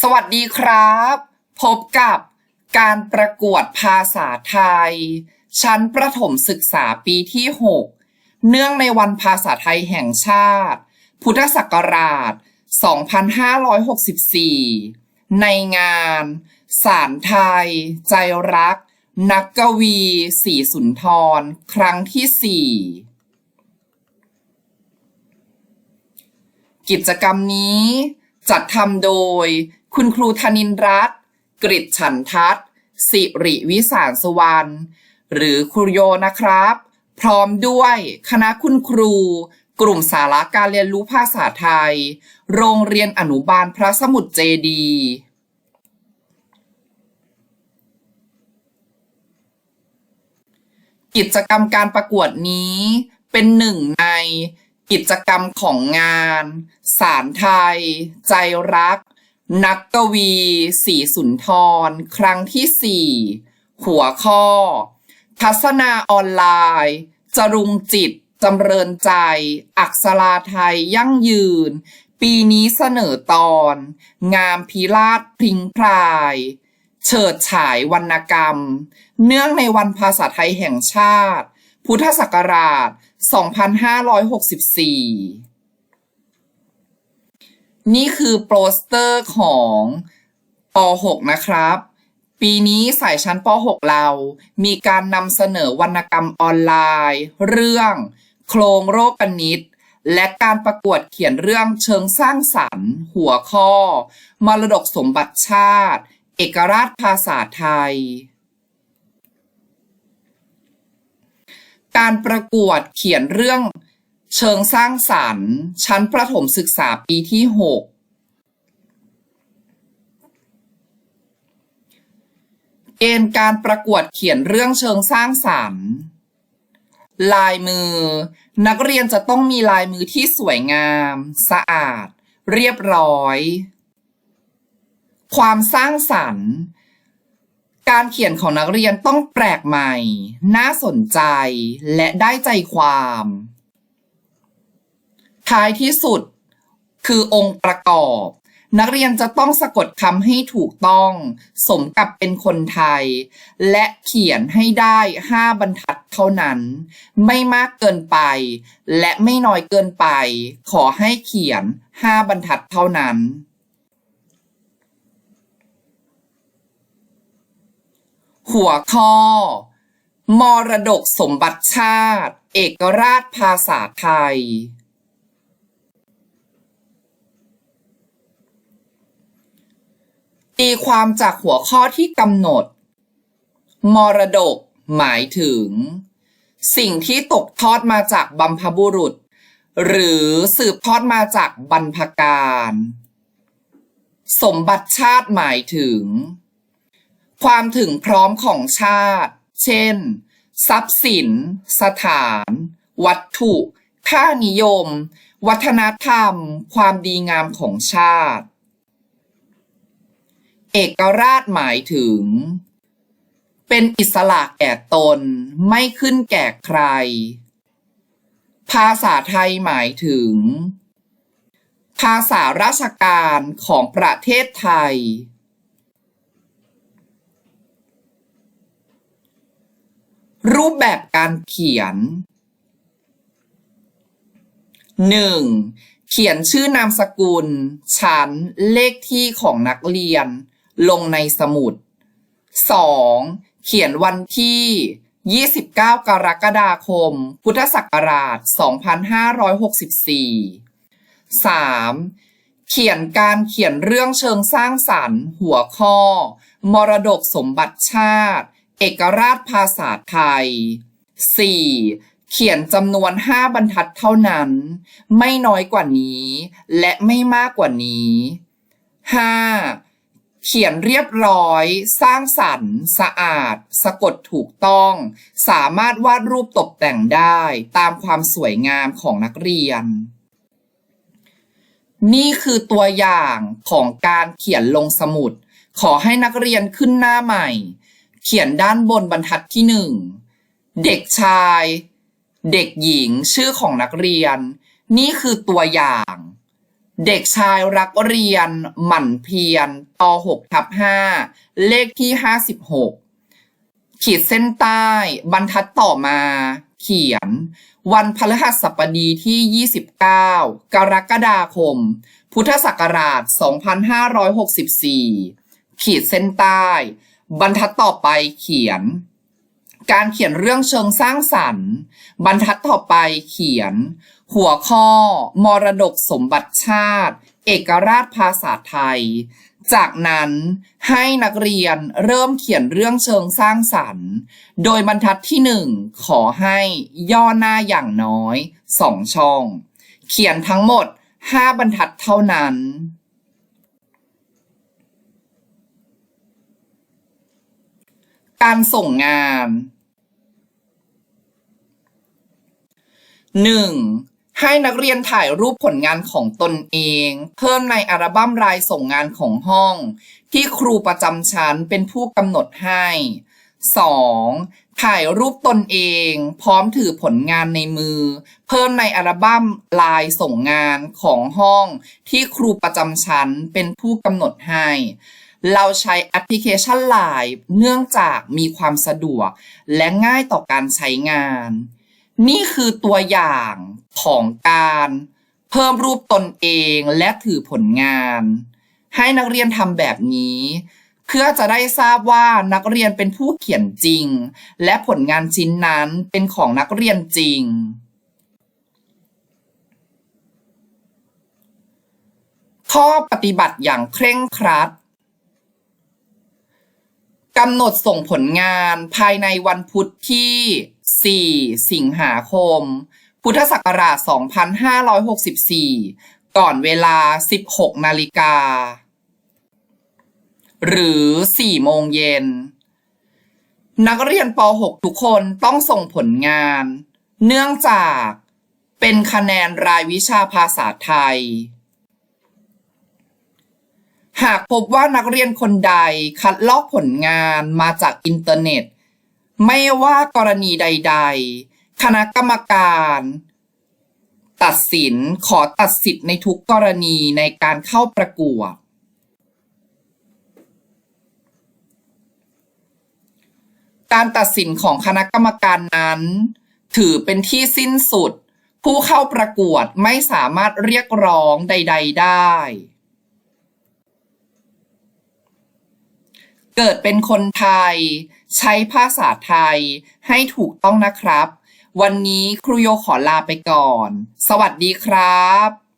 สวัสดีครับ พบกับการประกวดภาษาไทย ชั้นประถมศึกษาปีที่ 6 เนื่องในวันภาษาไทยแห่งชาติ พุทธศักราช 2564 ในงาน สารไทย ใจรัก นักกวีศรีสุนทร ครั้งที่ 4 กิจกรรมนี้จัดทำโดย คุณครูธนินรัตน์กริชฉันทัศน์สิริวิสารสวรรณหรือครูโยนะครับ พร้อมด้วยคณะคุณครู กลุ่มสาระการเรียนรู้ภาษาไทย โรงเรียนอนุบาลพระสมุทรเจดี กิจกรรมการประกวดนี้เป็นหนึ่งในกิจกรรมของงาน สารไทย ใจรัก นักกวีศรีสุนทร ครั้งที่4หัวข้อ ทัศนาออนไลน์ จรุงจิต จำเริญใจ อักษราไทยยั่งยืน ปีนี้เสนอตอน งามพิราชพริงพราย เฉิดฉายวรรณกรรม เนื่องในวันภาษาไทยแห่งชาติ พุทธศักราช 2564 นี่คือโปสเตอร์ของป .6 นะครับ ปีนี้สายชั้นป .6 เรา มีการนำเสนอวรรณกรรมออนไลน์ เรื่องโครงโรคปนิตและการประกวดเขียนเรื่องเชิงสร้างสรรค์ หัวข้อ มรดกสมบัติชาติ เอกราชภาษาไทย การประกวดเขียนเรื่อง เชิงสร้างสรรค์ ชั้นประถมศึกษาปีที่6เกณฑ์การประกวดเขียนเรื่องเชิงสร้างสรรค์ ลายมือ นักเรียนจะต้องมีลายมือที่สวยงาม สะอาด เรียบร้อย ความสร้างสรรค์ การเขียนของนักเรียนต้องแปลกใหม่ น่าสนใจ และได้ใจความ ท้ายที่สุดคือองค์ประกอบ นักเรียนจะต้องสะกดคำให้ถูกต้อง สมกับเป็นคนไทย และเขียนให้ได้ห้าบรรทัดเท่านั้น ไม่มากเกินไป และไม่น้อยเกินไป ขอให้เขียนห้าบรรทัดเท่านั้นหัวข้อ มรดกสมบัติชาติ เอกราชภาษาไทย ตีความจากหัวข้อที่กำหนด มรดก หมายถึง สิ่งที่ตกทอดมาจากบัมพบุรุษ หรือสืบทอดมาจากบรรพการ สมบัติชาติหมายถึง ความถึงพร้อมของชาติ เช่น ทรัพย์สิน สถาน วัตถุ ค่านิยม วัฒนธรรม ความดีงามของชาติ เอกราชหมายถึง เป็นอิสระแก่ตนไม่ขึ้นแก่ใคร ภาษาไทยหมายถึง ภาษาราชการของประเทศไทย รูปแบบการเขียน 1. เขียนชื่อนามสกุล ชั้น เลขที่ของนักเรียน ลงในสมุด 2. เขียนวันที่ 29 กรกฎาคม พุทธศักราช 2564 3. เขียนการเขียนเรื่องเชิงสร้างสรรค์ หัวข้อ มรดกสมบัติชาติ เอกราชภาษาไทย 4. เขียนจำนวน 5 บรรทัดเท่านั้น ไม่น้อยกว่านี้ และไม่มากกว่านี้ 5. เขียนเรียบร้อย สร้างสรรค์ สะอาด สะกดถูกต้อง สามารถวาดรูปตกแต่งได้ ตามความสวยงามของนักเรียน นี่คือตัวอย่างของการเขียนลงสมุด ขอให้นักเรียนขึ้นหน้าใหม่ เขียนด้านบนบรรทัดที่หนึ่ง เด็กชาย เด็กหญิง ชื่อของนักเรียน นี่คือตัวอย่าง เด็กชายรักเรียน หมั่นเพียรป .6 ทับ5เลขที่ 56 ขีดเส้นใต้ บรรทัดต่อมา เขียน วันพฤหัสบดีที่ 29 กรกฎาคม พุทธศักราช 2564 ขีดเส้นใต้ บรรทัดต่อไปเขียน การเขียนเรื่องเชิงสร้างสรรค์ บรรทัดต่อไปเขียน หัวข้อ มรดกสมบัติชาติ เอกราชภาษาไทย จากนั้นให้นักเรียนเริ่มเขียนเรื่องเชิงสร้างสรรค์ โดยบรรทัดที่หนึ่งขอให้ย่อหน้าอย่างน้อยสองช่อง เขียนทั้งหมดห้าบรรทัดเท่านั้นการส่งงาน 1. ให้นักเรียนถ่ายรูปผลงานของตนเอง เพิ่มในอัลบั้มรายส่งงานของห้อง ที่ครูประจำชั้นเป็นผู้กำหนดให้ 2. ถ่ายรูปตนเอง พร้อมถือผลงานในมือ เพิ่มในอัลบั้มลายส่งงานของห้อง ที่ครูประจำชั้นเป็นผู้กำหนดให้ เราใช้แอปพลิเคชัน Line เนื่องจากมีความสะดวก และง่ายต่อการใช้งาน นี่คือตัวอย่างของการเพิ่มรูปตนเองและถือผลงาน ให้นักเรียนทำแบบนี้ เพื่อจะได้ทราบว่านักเรียนเป็นผู้เขียนจริง และผลงานชิ้นนั้นเป็นของนักเรียนจริง ข้อปฏิบัติอย่างเคร่งครัดกำหนดส่งผลงานภายในวันพุธที่ 4 สิงหาคม พุทธศักราช 2564 ก่อนเวลา 16 นาฬิกา หรือ 4 โมงเย็น นักเรียนป .6 ทุกคนต้องส่งผลงาน เนื่องจากเป็นคะแนนรายวิชาภาษาไทย หากพบว่านักเรียนคนใดคัดลอกผลงานมาจากอินเทอร์เน็ต ไม่ว่ากรณีใด ๆ คณะกรรมการ ตัดสินขอตัดสิทธิ์ในทุกกรณีในการเข้าประกวด การตัดสินของคณะกรรมการนั้น ถือเป็นที่สิ้นสุด ผู้เข้าประกวดไม่สามารถเรียกร้องใด ๆ ได้เกิดเป็นคนไทย ใช้ภาษาไทยให้ถูกต้องนะครับ วันนี้ครูโยขอลาไปก่อน สวัสดีครับ